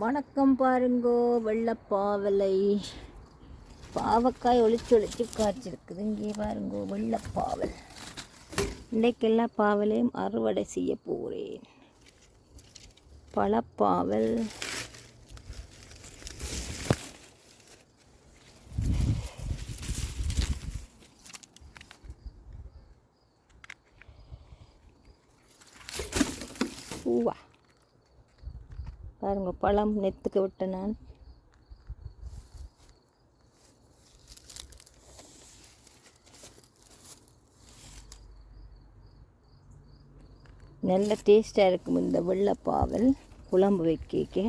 வணக்கம் பாருங்கோ வெள்ளப்பாவலை. பாவக்காய் ஒளிச்சு ஒழிச்சு காய்ச்சிருக்குது. இங்கே பாருங்கோ வெள்ளப்பாவல். இன்றைக்கெல்லாம் பாவலையும் அறுவடை செய்ய போகிறேன் பழப்பாவல். பூவா பாருங்க பழம் நெத்துக்கு விட்டேன் நான். நல்ல டேஸ்ட்டாக இருக்கும் இந்த வெள்ளைப்பாவல் குழம்பு வைக்க